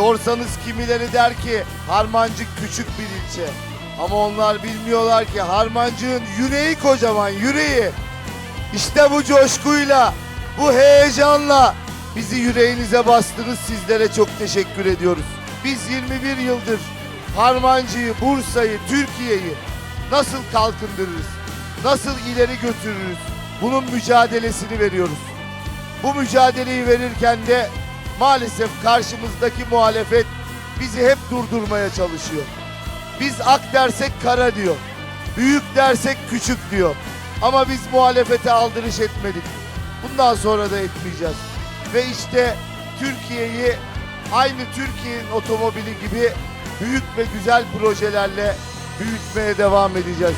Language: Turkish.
Sorsanız kimileri der ki Harmancık küçük bir ilçe. Ama onlar bilmiyorlar ki Harmancık'ın yüreği kocaman yüreği. İşte bu coşkuyla, bu heyecanla bizi yüreğinize bastınız. Sizlere çok teşekkür ediyoruz. Biz 21 yıldır Harmancı'yı, Bursa'yı, Türkiye'yi nasıl kalkındırırız? Nasıl ileri götürürüz? Bunun mücadelesini veriyoruz. Bu mücadeleyi verirken de maalesef karşımızdaki muhalefet bizi hep durdurmaya çalışıyor. Biz ak dersek kara diyor. Büyük dersek küçük diyor. Ama biz muhalefete aldırış etmedik. Bundan sonra da etmeyeceğiz. Ve işte Türkiye'yi aynı Türkiye'nin otomobili gibi büyük ve güzel projelerle büyütmeye devam edeceğiz.